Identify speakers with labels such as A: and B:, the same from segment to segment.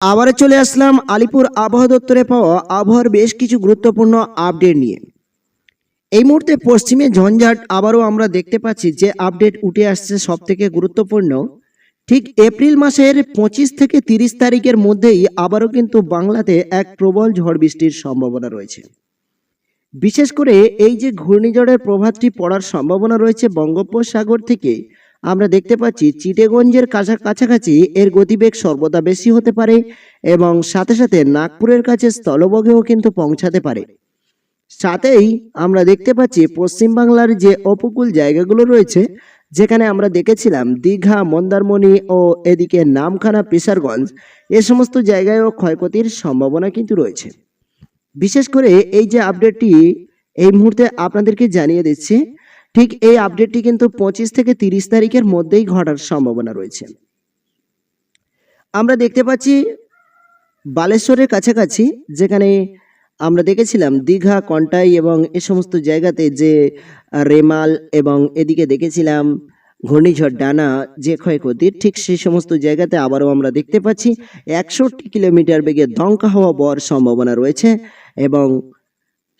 A: আবারও চলে আসলাম আলিপুর আবহাওয়া দপ্তরে পাওয়া আবহাওয়ার বেশ কিছু গুরুত্বপূর্ণ আপডেট নিয়ে। এই মুহূর্তে পশ্চিমে ঝঞ্ঝাট আবারও আমরা দেখতে পাচ্ছি যে আপডেট উঠে আসছে সব থেকে গুরুত্বপূর্ণ। ঠিক এপ্রিল মাসের পঁচিশ থেকে তিরিশ তারিখের মধ্যেই আবারও কিন্তু বাংলাতে এক প্রবল ঝড় বৃষ্টির সম্ভাবনা রয়েছে। বিশেষ করে এই যে ঘূর্ণিঝড়ের প্রভাবটি পড়ার সম্ভাবনা রয়েছে বঙ্গোপসাগর থেকে আমরা দেখতে পাচ্ছি চিটেগঞ্জের কাছা কাছাকাছি এর গতিবেগ সর্বদা বেশি হতে পারে এবং সাথে সাথে নাগপুরের কাছে স্থলবগেও কিন্তু পৌঁছাতে পারে। সাথেই আমরা দেখতে পাচ্ছি পশ্চিমবাংলার যে উপকূল জায়গাগুলো রয়েছে, যেখানে আমরা দেখেছিলাম দীঘা, মন্দারমণি ও এদিকে নামখানা পিসারগঞ্জ, এ সমস্ত জায়গায়ও ক্ষয়ক্ষতির সম্ভাবনা কিন্তু রয়েছে। বিশেষ করে এই যে আপডেটটি এই মুহূর্তে আপনাদেরকে জানিয়ে দিচ্ছি ঠিক এই আপডেটটি কিন্তু পঁচিশ থেকে তিরিশ তারিখের মধ্যেই ঘটার সম্ভাবনা রয়েছে। আমরা দেখতে পাচ্ছি বালেশ্বরের কাছাকাছি, যেখানে আমরা দেখেছিলাম দীঘা, কন্টাই এবং এ সমস্ত জায়গাতে যে রেমাল এবং এদিকে দেখেছিলাম ঘূর্ণিঝড় ডানা, যে ক্ষয়ক্ষতির ঠিক সেই সমস্ত জায়গাতে আবারও আমরা দেখতে পাচ্ছি একষট্টি কিলোমিটার বেগে দমকা হওয়া বর সম্ভাবনা রয়েছে এবং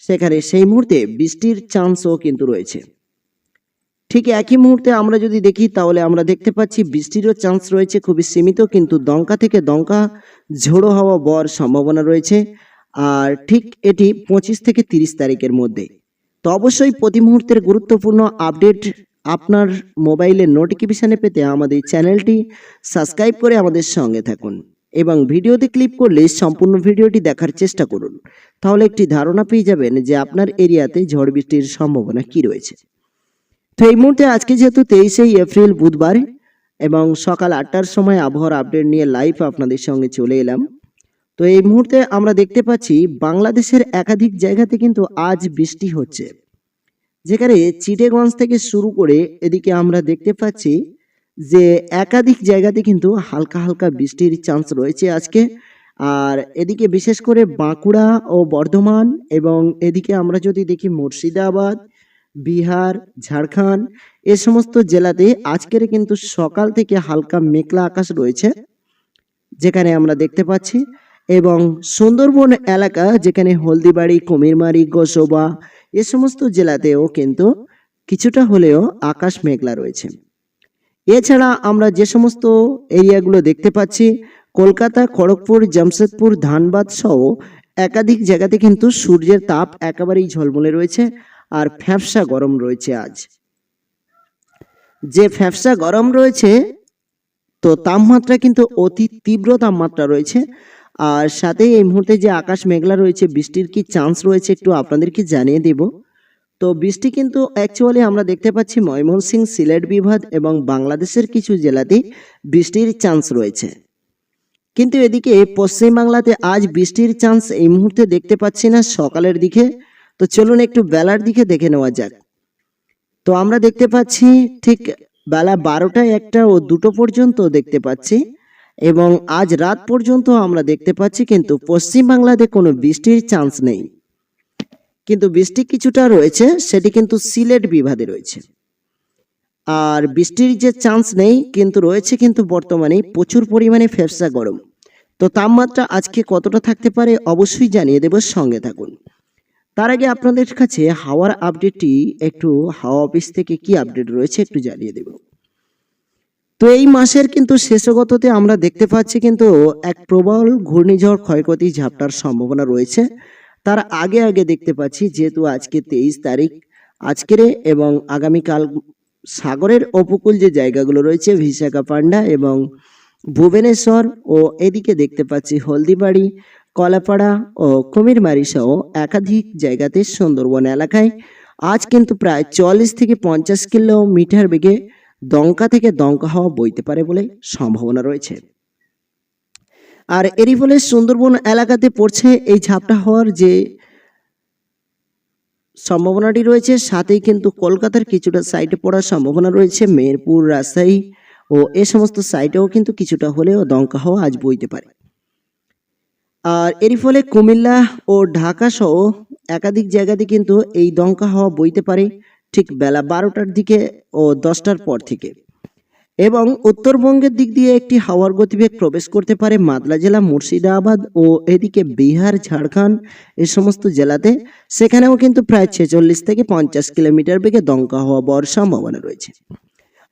A: সেখানে সেই মুহূর্তে বৃষ্টির চান্সও কিন্তু রয়েছে। ঠিক একই মুহূর্তে আমরা যদি দেখি, তাহলে আমরা দেখতে পাচ্ছি বৃষ্টিরও চান্স রয়েছে, খুবই সীমিত, কিন্তু দঙ্কা থেকে দমকা ঝোড়ো হওয়া বর সম্ভাবনা রয়েছে। আর ঠিক এটি পঁচিশ থেকে তিরিশ তারিখের মধ্যে। তো অবশ্যই প্রতি মুহূর্তের গুরুত্বপূর্ণ আপডেট আপনার মোবাইলের নোটিফিকেশানে পেতে আমাদের চ্যানেলটি সাবস্ক্রাইব করে আমাদের সঙ্গে থাকুন। এবং ভিডিওতে ক্লিক করলে সম্পূর্ণ ভিডিওটি দেখার চেষ্টা করুন। তাহলে একটি ধারণা পেয়ে যাবেন যে আপনার এরিয়াতে ঝড় বৃষ্টির সম্ভাবনা কি রয়েছে। তো এই মুহূর্তে আজকে যেহেতু তেইশেই এপ্রিল, বুধবার এবং সকাল আটটার সময় আবহাওয়ার আপডেট নিয়ে লাইভ আপনাদের সঙ্গে চলে এলাম। তো এই মুহূর্তে আমরা দেখতে পাচ্ছি বাংলাদেশের একাধিক জায়গাতে কিন্তু আজ বৃষ্টি হচ্ছে। যেখানে চিটেগঞ্জ থেকে শুরু করে এদিকে আমরা দেখতে পাচ্ছি যে একাধিক জায়গাতে কিন্তু হালকা হালকা বৃষ্টির চান্স রয়েছে আজকে। আর এদিকে বিশেষ করে বাঁকুড়া ও বর্ধমান এবং এদিকে আমরা যদি দেখি মুর্শিদাবাদ বিহার, ঝাড়খণ্ড, এ সমস্ত জেলাতে আজকের কিন্তু সকাল থেকে হালকা মেঘলা আকাশ রয়েছে, যেখানে আমরা দেখতে পাচ্ছি, এবং সুন্দরবন এলাকা, যেখানে হলদিবাড়ি, কুমিরমারি, গোসবা, এ সমস্ত জেলাতেও কিন্তু কিছুটা হলেও আকাশ মেঘলা রয়েছে। এছাড়া আমরা যে সমস্ত এরিয়াগুলো দেখতে পাচ্ছি, কলকাতা, খড়গপুর, জামশেদপুর, ধানবাদ সহ একাধিক জায়গাতে কিন্তু সূর্যের তাপ একেবারেই ঝলমলে রয়েছে আর ফ্যাপসা গরম রয়েছে আজ। যে ফ্যাপসা গরম রয়েছে, তো তাপমাত্রা কিন্তু অতি তীব্র তাপমাত্রা রয়েছে। আর সাথে এই মুহূর্তে যে আকাশ মেঘলা রয়েছে, বৃষ্টির কি চান্স রয়েছে একটু আপনাদেরকে জানিয়ে দেব। তো বৃষ্টি কিন্তু অ্যাকচুয়ালি আমরা দেখতে পাচ্ছি ময়মনসিংহ, সিলেট বিভাগ এবং বাংলাদেশের কিছু জেলাতে বৃষ্টির চান্স রয়েছে। কিন্তু এদিকে পশ্চিমবাংলাতে আজ বৃষ্টির চান্স এই মুহূর্তে দেখতে পাচ্ছি না, সকালের দিকে। তো চলুন একটু বেলার দিকে দেখে নেওয়া যাক। তো আমরা দেখতে পাচ্ছি ঠিক বেলা বারোটায় একটা ও দুটো পর্যন্ত দেখতে পাচ্ছি এবং আজ রাত পর্যন্ত আমরা দেখতে পাচ্ছি কিন্তু পশ্চিমবাংলাতে কোনো বৃষ্টির চান্স নেই। কিন্তু বৃষ্টি কিছুটা রয়েছে, সেটি কিন্তু সিলেট বিভাগে রয়েছে। আর বৃষ্টির যে চান্স নেই, কিন্তু রয়েছে কিন্তু বর্তমানে প্রচুর পরিমাণে ফেফসা গরম। তো তাপমাত্রা আজকে কতটা থাকতে পারে অবশ্যই জানিয়ে দেব, সঙ্গে থাকুন। তার আগে আপনাদের কাছে হাওয়ার আপডেটটি একটু হাওয়া অফিস থেকে কি আপডেট রয়েছে একটু জানিয়ে দেব। তো এই মাসের কিন্তু শেষগততে আমরা দেখতে পাচ্ছি কিন্তু এক প্রবল ঘূর্ণিঝড় ক্ষয়ক্ষতি ঝাপটার সম্ভাবনা রয়েছে। তার আগে আগে দেখতে পাচ্ছি যেহেতু আজকে তেইশ তারিখ, আজকের এবং আগামীকাল সাগরের উপকূল যে জায়গাগুলো রয়েছে বিশাখাপান্ডা এবং ভুবনেশ্বর ও এদিকে দেখতে পাচ্ছি হলদিবাড়ি কলাপাড়া ও কুমিরমারি সহ একাধিক জায়গাতে সুন্দরবন এলাকায় আজ কিন্তু প্রায় চল্লিশ থেকে পঞ্চাশ কিলোমিটার বেগে দঙ্কা থেকে দঙ্কা হওয়া বইতে পারে বলে সম্ভাবনা রয়েছে। আর এরই ফলে সুন্দরবন এলাকাতে পড়ছে এই ঝাপটা হওয়ার যে সম্ভাবনাটি রয়েছে, সাথেই কিন্তু কলকাতার কিছুটা সাইডে পড়ার সম্ভাবনা রয়েছে। মেহেরপুর, রাজশাহী ও এ সমস্ত সাইটেও কিন্তু কিছুটা হলেও দঙ্কা হওয়া আজ বইতে পারে। আর এরই ফলে কুমিল্লা ও ঢাকা সহ একাধিক জায়গাতে কিন্তু এই দঙ্কা হাওয়া বইতে পারে ঠিক বেলা বারোটার দিকে ও দশটার পর থেকে। এবং উত্তরবঙ্গের দিক দিয়ে একটি হাওয়ার গতিবেগ প্রবেশ করতে পারে মাদলা জেলা, মুর্শিদাবাদ ও এদিকে বিহার, ঝাড়খণ্ড এ সমস্ত জেলাতে। সেখানেও কিন্তু প্রায় ছেচল্লিশ থেকে পঞ্চাশ কিলোমিটার বেগে দমকা হওয়া বর সম্ভাবনা রয়েছে।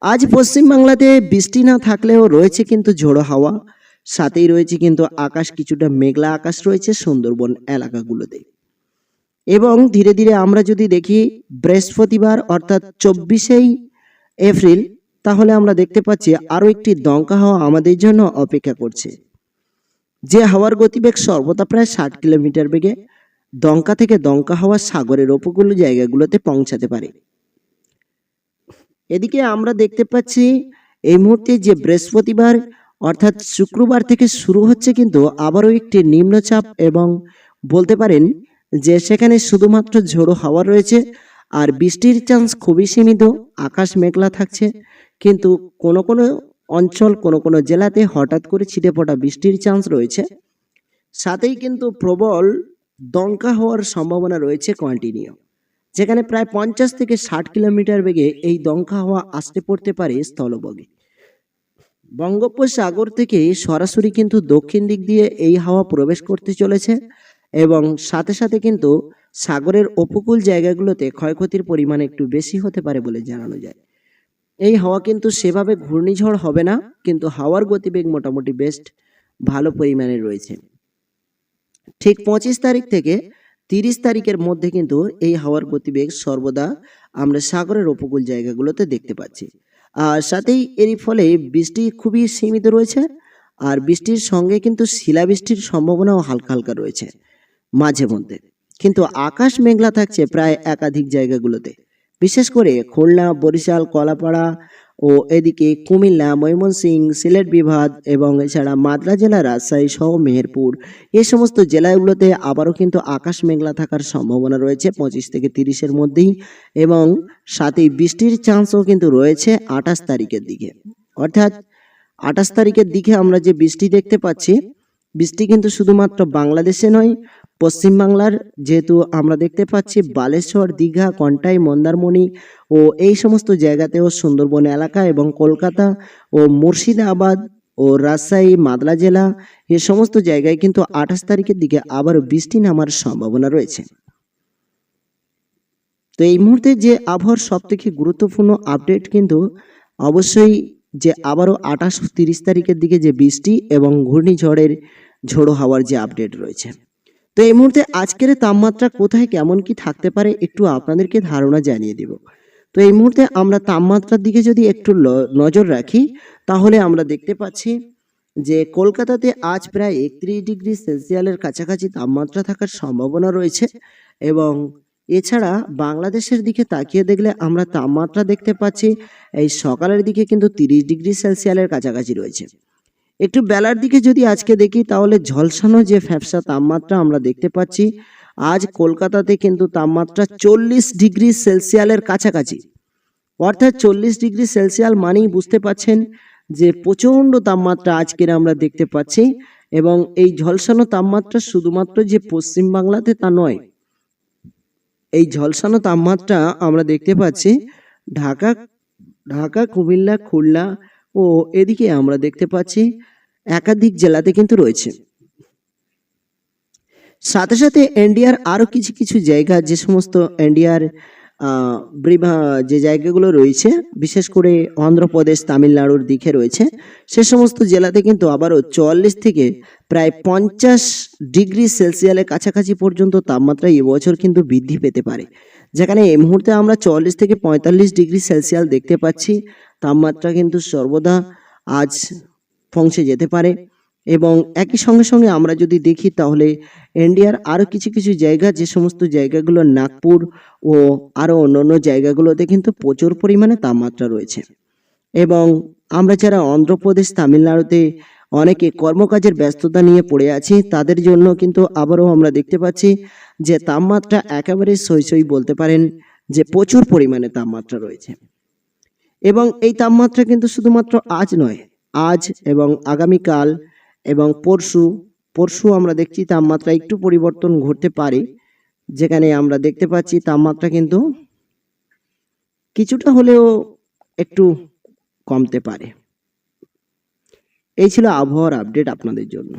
A: আজ পশ্চিমবাংলাতে বৃষ্টি না থাকলেও রয়েছে কিন্তু ঝোড়ো হাওয়া। সাথেই রয়েছে কিন্তু আকাশ কিছুটা মেঘলা আকাশ রয়েছে সুন্দরবন এলাকাগুলোতে। এবং ধীরে ধীরে আমরা যদি দেখি বৃহস্পতিবার অর্থাৎ চব্বিশেই এপ্রিল, তাহলে আমরা দেখতে পাচ্ছি আরও একটি দমকা হাওয়া আমাদের জন্য অপেক্ষা করছে। যে হাওয়ার গতিবেগ সর্বদা প্রায় ষাট কিলোমিটার বেগে দমকা থেকে দমকা হাওয়া সাগরের উপকূল জায়গাগুলোতে পৌঁছাতে পারে। এদিকে আমরা দেখতে পাচ্ছি এই মুহূর্তে যে বৃহস্পতিবার অর্থাৎ শুক্রবার থেকে শুরু হচ্ছে কিন্তু আবারও একটি নিম্নচাপ এবং বলতে পারেন যে সেখানে শুধুমাত্র ঝোড়ো হাওয়া রয়েছে আর বৃষ্টির চান্স খুবই সীমিত, আকাশ মেঘলা থাকছে। কিন্তু কোনো কোনো অঞ্চল, কোনো কোনো জেলাতে হঠাৎ করে ছিটে পড়া বৃষ্টির চান্স রয়েছে। সাথেই কিন্তু প্রবল দমকা হওয়ার সম্ভাবনা রয়েছে কন্টিনিউ যেখানে প্রায় পঞ্চাশ থেকে ষাট কিলোমিটার বেগে এই দমকা হওয়া আসতে পড়তে পারে স্থলবগে। বঙ্গোপসাগর থেকে সরাসরি কিন্তু দক্ষিণ দিক দিয়ে এই হাওয়া প্রবেশ করতে চলেছে এবং সাথে সাথে কিন্তু সাগরের উপকূল জায়গাগুলোতে ক্ষয়ক্ষতির পরিমাণ একটু বেশি হতে পারে বলে জানানো যায়। এই হাওয়া কিন্তু সেভাবে ঘূর্ণিঝড় হবে না, কিন্তু হাওয়ার গতিবেগ মোটামুটি বেস্ট ভালো পরিমাণে রয়েছে। ঠিক পঁচিশ তারিখ থেকে তিরিশ তারিখের মধ্যে কিন্তু এই হাওয়ার গতিবেগ সর্বদা আমরা সাগরের উপকূল জায়গাগুলোতে দেখতে পাচ্ছি। আর সাথেই এরই ফলে বৃষ্টি খুবই সীমিত রয়েছে আর বৃষ্টির সঙ্গে কিন্তু শিলাবৃষ্টির সম্ভাবনাও হালকা হালকা রয়েছে মাঝে মধ্যে। কিন্তু আকাশ মেঘলা থাকছে প্রায় একাধিক জায়গাগুলোতে। বিশেষ করে খুলনা, বরিশাল, কলাপাড়া ও এদিকে কুমিল্লা ময়মনসিংহ সিলেট বিভাগ এবং এছাড়া মাদ্রা জেলা রাজশাহী সহ মেহেরপুর। এই সমস্ত জেলাগুলোতে আবারও কিন্তু আকাশ মেঘলা থাকার সম্ভাবনা রয়েছে পঁচিশ থেকে তিরিশের মধ্যেই এবং সাথে বৃষ্টির চান্সও কিন্তু রয়েছে আঠাশ তারিখের দিকে। অর্থাৎ আঠাশ তারিখের দিকে আমরা যে বৃষ্টি দেখতে পাচ্ছি, বৃষ্টি কিন্তু শুধুমাত্র বাংলাদেশে নয় পশ্চিমবাংলার যেহেতু আমরা দেখতে পাচ্ছি বালেশ্বর, দীঘা, কন্টাই, মন্দারমণি ও এই সমস্ত জায়গাতেও সুন্দরবন এলাকা এবং কলকাতা ও মুর্শিদাবাদ ও রাজশাহী, মাদলা জেলা এ সমস্ত জায়গায় কিন্তু আঠাশ তারিখের দিকে আবারও বৃষ্টি নামার সম্ভাবনা রয়েছে। তো এই মুহূর্তে যে আবহাওয়ার সব থেকে গুরুত্বপূর্ণ আপডেট কিন্তু অবশ্যই যে আবারও আঠাশ তিরিশ তারিখের দিকে যে বৃষ্টি এবং ঘূর্ণিঝড়ের ঝোড়ো হাওয়ার যে আপডেট রয়েছে। তো এই মুহূর্তে আজকের তাপমাত্রা কোথায়, কেমন কি থাকতে পারে একটু আপনাদেরকে ধারণা জানিয়ে দেব। তো এই মুহূর্তে আমরা তাপমাত্রার দিকে যদি একটু নজর রাখি, তাহলে আমরা দেখতে পাচ্ছি যে কলকাতাতে আজ প্রায় একত্রিশ ডিগ্রি সেলসিয়ালের কাছাকাছি তাপমাত্রা থাকার সম্ভাবনা রয়েছে এবং এছাড়া বাংলাদেশের দিকে তাকিয়ে দেখলে আমরা তাপমাত্রা দেখতে পাচ্ছি, এই সকালের দিকে কিন্তু তিরিশ ডিগ্রি সেলসিয়ালের কাছাকাছি রয়েছে। একটু বেলার দিকে যদি আজকে দেখি, তাহলে ঝলসানো যে ফ্যাপসা তাপমাত্রা আমরা দেখতে পাচ্ছি, আজ কলকাতাতে কিন্তু তাপমাত্রা চল্লিশ ডিগ্রি সেলসিয়ালের কাছাকাছি। অর্থাৎ চল্লিশ ডিগ্রি সেলসিয়াল মানেই বুঝতে পাচ্ছেন যে প্রচণ্ড তাপমাত্রা আজকের আমরা দেখতে পাচ্ছি এবং এই ঝলসানো তাপমাত্রা শুধুমাত্র যে পশ্চিমবাংলাতে তা নয়, এই ঝলসানো তাপমাত্রা আমরা দেখতে পাচ্ছি ঢাকা ঢাকা, কুমিল্লা, খুলনা ও এদিকে আমরা দেখতে পাচ্ছি একাধিক জেলাতে কিন্তু রয়েছে। সাথে সাথে এনডিআর আরও কিছু কিছু জায়গা, যে সমস্ত এনডিআর যে জায়গাগুলো রয়েছে, বিশেষ করে অন্ধ্রপ্রদেশ, তামিলনাড়ুর দিকে রয়েছে, সে সমস্ত জেলাতে কিন্তু আবারও চুয়াল্লিশ থেকে প্রায় পঞ্চাশ ডিগ্রি সেলসিয়ালের কাছাকাছি পর্যন্ত তাপমাত্রা এবছর কিন্তু বৃদ্ধি পেতে পারে। যেখানে এই মুহূর্তে আমরা চুয়াল্লিশ থেকে পঁয়তাল্লিশ ডিগ্রি সেলসিয়াল দেখতে পাচ্ছি। তাপমাত্রা কিন্তু সর্বদা আজ পৌঁছে যেতে পারে এবং একই সঙ্গে সঙ্গে আমরা যদি দেখি তাহলে ইন্ডিয়ার আরও কিছু কিছু জায়গা, যে সমস্ত জায়গাগুলো নাগপুর ও আরও অন্যান্য জায়গাগুলোতে কিন্তু প্রচুর পরিমাণে তাপমাত্রা রয়েছে। এবং আমরা যারা অন্ধ্রপ্রদেশ, তামিলনাড়ুতে অনেকে কর্মকাজের ব্যস্ততা নিয়ে পড়ে আছি, তাদের জন্য কিন্তু আবারও আমরা দেখতে পাচ্ছি যে তাপমাত্রা একেবারে সই বলতে পারেন যে প্রচুর পরিমাণে তাপমাত্রা রয়েছে। এবং এই তাপমাত্রা কিন্তু শুধুমাত্র আজ নয়, আজ এবং আগামীকাল এবং পরশু পরশু আমরা দেখছি তাপমাত্রা একটু পরিবর্তন ঘটতে পারে, যেখানে আমরা দেখতে পাচ্ছি তাপমাত্রা কিন্তু কিছুটা হলেও একটু কমতে পারে। এই ছিল আবহাওয়ার আপডেট আপনাদের জন্য।